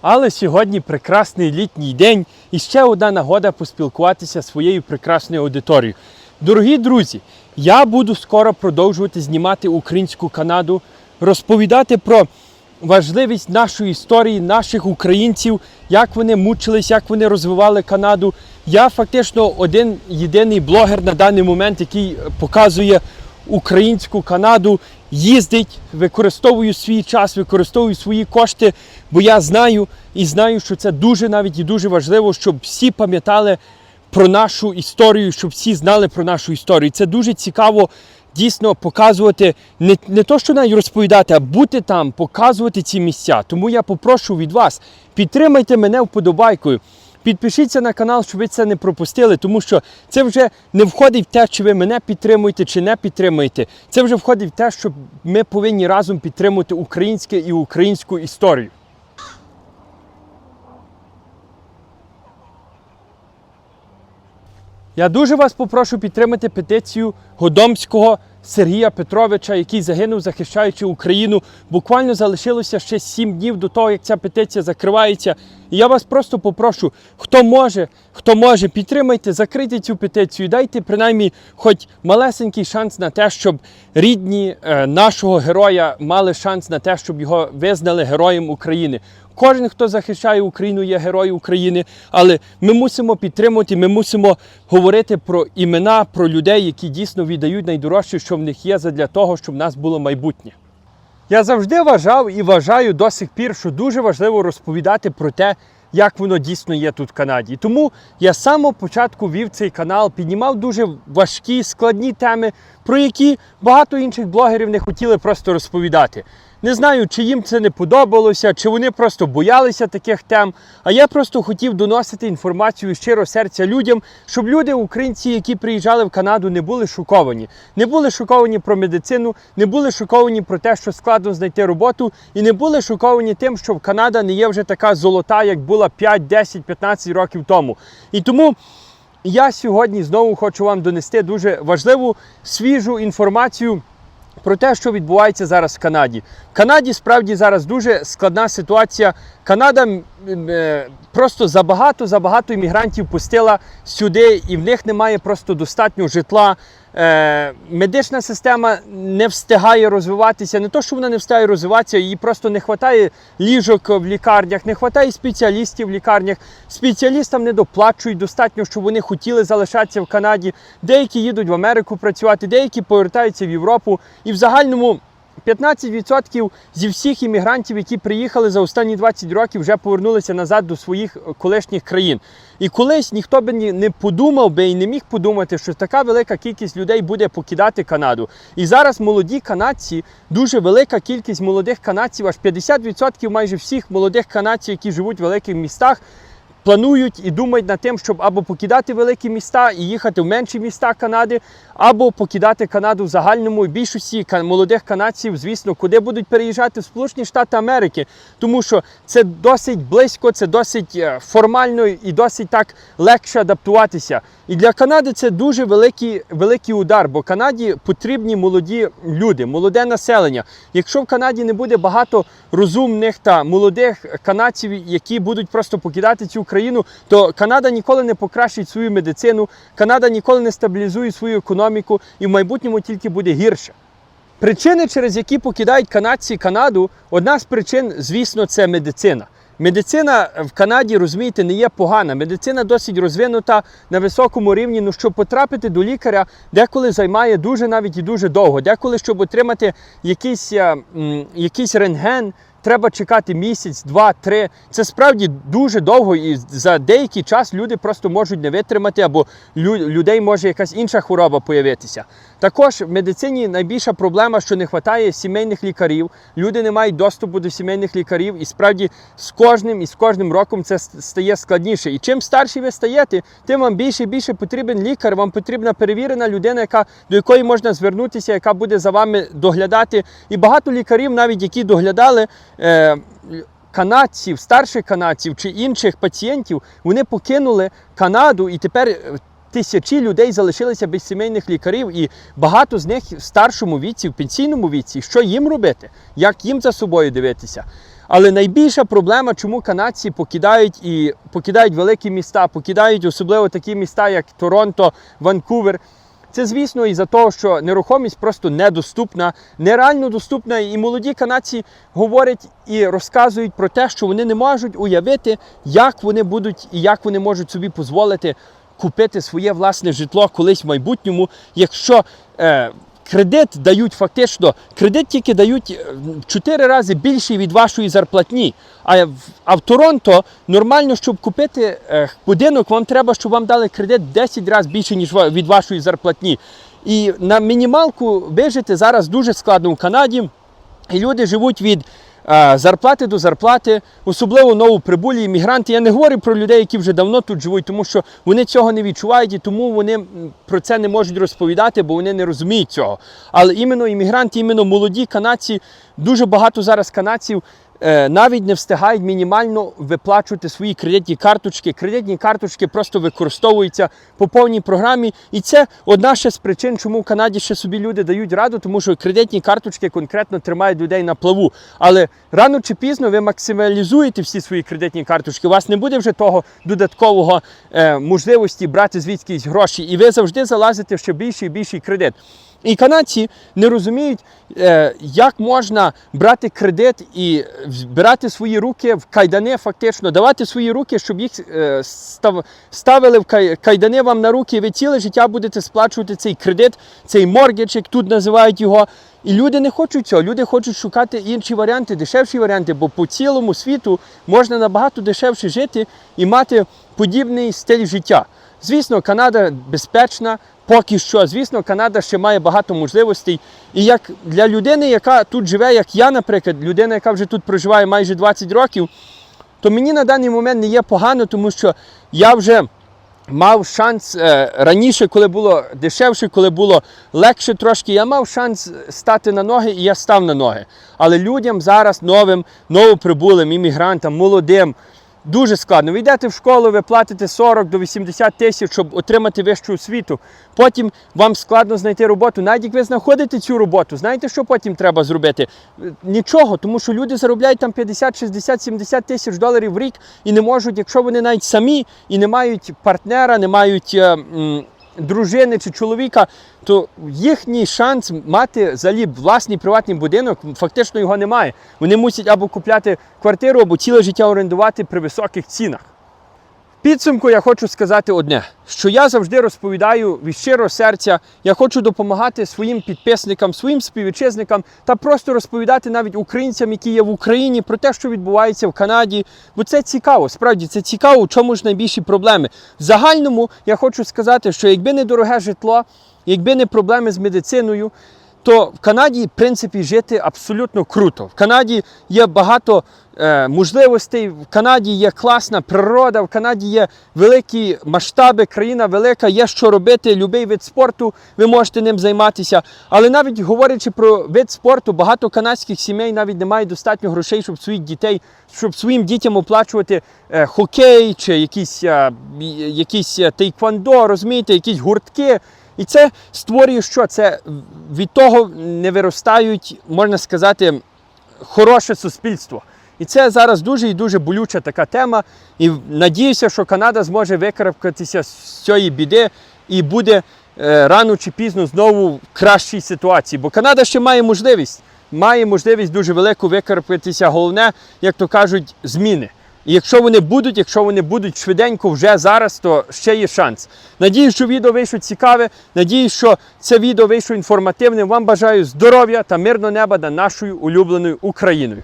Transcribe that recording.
Але сьогодні прекрасний літній день і ще одна нагода поспілкуватися своєю прекрасною аудиторією. Дорогі друзі, я буду скоро продовжувати знімати українську Канаду, розповідати про важливість нашої історії, наших українців, як вони мучились, як вони розвивали Канаду. Я фактично один єдиний блогер на даний момент, який показує українську Канаду, їздить, використовую свій час, використовую свої кошти, бо я знаю і знаю, що це дуже навіть і дуже важливо, щоб всі пам'ятали про нашу історію, щоб всі знали про нашу історію. Це дуже цікаво дійсно показувати, не, не то, що навіть розповідати, а бути там, показувати ці місця. Тому я попрошу від вас, підтримайте мене вподобайкою. Підпишіться на канал, щоб ви це не пропустили, тому що це вже не входить в те, чи ви мене підтримуєте, чи не підтримуєте. Це вже входить в те, що ми повинні разом підтримувати українське і українську історію. Я дуже вас попрошу підтримати петицію Годомського Сергія Петровича, який загинув, захищаючи Україну. Буквально залишилося ще сім днів до того, як ця петиція закривається. Я вас просто попрошу, хто може, хто може, підтримайте, закрийте цю петицію, дайте принаймні хоч малесенький шанс на те, щоб рідні е, нашого героя мали шанс на те, щоб його визнали героєм України. Кожен, хто захищає Україну, є герой України, але ми мусимо підтримувати, ми мусимо говорити про імена, про людей, які дійсно віддають найдорожче, що в них є, задля того, щоб в нас було майбутнє. Я завжди вважав і вважаю до сих пір, що дуже важливо розповідати про те, як воно дійсно є тут в Канаді. Тому я з самого початку вів цей канал, піднімав дуже важкі, складні теми, про які багато інших блогерів не хотіли просто розповідати. Не знаю, чи їм це не подобалося, чи вони просто боялися таких тем. А я просто хотів доносити інформацію щиро серця людям, щоб люди, українці, які приїжджали в Канаду, не були шоковані. Не були шоковані про медицину, не були шоковані про те, що складно знайти роботу, і не були шоковані тим, що Канада не є вже така золота, як була 5, 10, 15 років тому. І тому. Я сьогодні знову хочу вам донести дуже важливу свіжу інформацію про те, що відбувається зараз в Канаді. В Канаді справді зараз дуже складна ситуація. Канада просто забагато забагато іммігрантів пустила сюди, і в них немає просто достатньо житла. Е, медична система не встигає розвиватися. Не то, що вона не встигає розвиватися, їй просто не вистачає ліжок в лікарнях, не вистачає спеціалістів в лікарнях. Спеціалістам не доплачують достатньо, щоб вони хотіли залишатися в Канаді. Деякі їдуть в Америку працювати, деякі повертаються в Європу. І в загальному 15% зі всіх іммігрантів, які приїхали за останні 20 років, вже повернулися назад до своїх колишніх країн. І колись ніхто би не подумав би і не міг подумати, що така велика кількість людей буде покидати Канаду. І зараз молоді канадці, дуже велика кількість молодих канадців, аж 50% майже всіх молодих канадців, які живуть в великих містах. Планують і думають над тим, щоб або покидати великі міста і їхати в менші міста Канади, або покидати Канаду в загальному. Більшості молодих канадців, звісно, куди будуть переїжджати в Сполучені Штати Америки, тому що це досить близько, це досить е, формально і досить так легше адаптуватися. І для Канади це дуже великий, великий удар, бо Канаді потрібні молоді люди, молоде населення. Якщо в Канаді не буде багато розумних та молодих канадців, які будуть просто покидати цю країну, то Канада ніколи не покращить свою медицину, Канада ніколи не стабілізує свою економіку і в майбутньому тільки буде гірше. Причини, через які покидають канадці Канаду, одна з причин, звісно, це медицина. Медицина в Канаді, розумієте, не є погана. Медицина досить розвинута на високому рівні. Ну, щоб потрапити до лікаря, деколи займає дуже навіть і дуже довго. Деколи, щоб отримати якийсь, е, якийсь рентген, треба чекати місяць, два, три. Це справді дуже довго, і за деякий час люди просто можуть не витримати, або лю- людей може якась інша хвороба появитися. Також в медицині найбільша проблема, що не вистачає сімейних лікарів. Люди не мають доступу до сімейних лікарів, і справді з кожним і з кожним роком це стає складніше. І чим старші ви стаєте, тим вам більше і більше потрібен лікар. Вам потрібна перевірена людина, яка до якої можна звернутися, яка буде за вами доглядати. І багато лікарів, навіть які доглядали. Е, Канадців, старших канадців чи інших пацієнтів, вони покинули Канаду і тепер е, тисячі людей залишилися без сімейних лікарів, і багато з них в старшому віці, в пенсійному віці. Що їм робити? Як їм за собою дивитися? Але найбільша проблема, чому канадці покидають і покидають великі міста, покидають особливо такі міста, як Торонто, Ванкувер. Це, звісно, із-за того, що нерухомість просто недоступна, нереально доступна. І молоді канадці говорять і розказують про те, що вони не можуть уявити, як вони будуть і як вони можуть собі дозволити купити своє власне житло колись в майбутньому, якщо е, кредит дають фактично, кредит тільки дають е, в 4 рази більший від вашої зарплатні. А в, а в Торонто нормально, щоб купити е, будинок, вам треба, щоб вам дали кредит 10 разів більше, ніж від вашої зарплатні. І на мінімалку вижити зараз дуже складно в Канаді. І люди живуть від е, зарплати до зарплати, особливо новоприбулі іммігранти. Я не говорю про людей, які вже давно тут живуть, тому що вони цього не відчувають і тому вони про це не можуть розповідати, бо вони не розуміють цього. Але іменно іммігранти, іменно молоді канадці, дуже багато зараз канадців. Е, Навіть не встигають мінімально виплачувати свої кредитні карточки. Кредитні карточки просто використовуються по повній програмі. І це одна ще з причин, чому в Канаді ще собі люди дають раду, тому що кредитні карточки конкретно тримають людей на плаву. Але рано чи пізно ви максималізуєте всі свої кредитні карточки. У вас не буде вже того додаткового е, можливості брати звідкись гроші, і ви завжди залазите ще більший і більший кредит. І канадці не розуміють, е, як можна брати кредит і збирати свої руки в кайдани, фактично, давати свої руки, щоб їх е, став- ставили в кайдани вам на руки, і ви ціле життя будете сплачувати цей кредит, цей моргідж, як тут називають його. І люди не хочуть цього. Люди хочуть шукати інші варіанти, дешевші варіанти, бо по цілому світу можна набагато дешевше жити і мати подібний стиль життя. Звісно, Канада безпечна, поки що. Звісно, Канада ще має багато можливостей. І як для людини, яка тут живе, як я, наприклад, людина, яка вже тут проживає майже 20 років, то мені на даний момент не є погано, тому що я вже мав шанс е, раніше, коли було дешевше, коли було легше трошки, я мав шанс стати на ноги, і я став на ноги. Але людям зараз новим, новоприбулим, іммігрантам, молодим. Дуже складно. Ви йдете в школу, ви платите 40 до 80 тисяч, щоб отримати вищу освіту. Потім вам складно знайти роботу. Навіть як ви знаходите цю роботу, знаєте, що потім треба зробити? Нічого, тому що люди заробляють там 50, 60, 70 тисяч доларів в рік і не можуть, якщо вони навіть самі і не мають партнера, не мають. е, Дружини чи чоловіка, то їхній шанс мати взагалі власний приватний будинок фактично його немає. Вони мусять або купляти квартиру, або ціле життя орендувати при високих цінах. Підсумку я хочу сказати одне: що я завжди розповідаю від щирого серця. Я хочу допомагати своїм підписникам, своїм співвітчизникам та просто розповідати навіть українцям, які є в Україні, про те, що відбувається в Канаді. Бо це цікаво, справді це цікаво, в чому ж найбільші проблеми. В загальному я хочу сказати, що якби не дороге житло, якби не проблеми з медициною, то в Канаді, в принципі, жити абсолютно круто. В Канаді є багато е, можливостей, в Канаді є класна природа, в Канаді є великі масштаби, країна велика, є що робити, будь-який вид спорту, ви можете ним займатися. Але навіть говорячи про вид спорту, багато канадських сімей навіть не мають достатньо грошей, щоб своїх дітей, щоб своїм дітям оплачувати е, хокей чи якісь, е, якісь е, тейквондо, розумієте, якісь гуртки. І це створює що? Це від того не виростають, можна сказати, хороше суспільство. І це зараз дуже і дуже болюча така тема. І надіюся, що Канада зможе викарабкатися з цієї біди і буде е, рано чи пізно знову в кращій ситуації. Бо Канада ще має можливість, має можливість дуже велику викарабкатися. Головне, як то кажуть, зміни. Якщо вони будуть, якщо вони будуть швиденько вже зараз, то ще є шанс. Надіюсь, що відео вийшло цікаве. Надіюсь, що це відео вийшло інформативним. Вам бажаю здоров'я та мирного неба над нашою улюбленою Україною.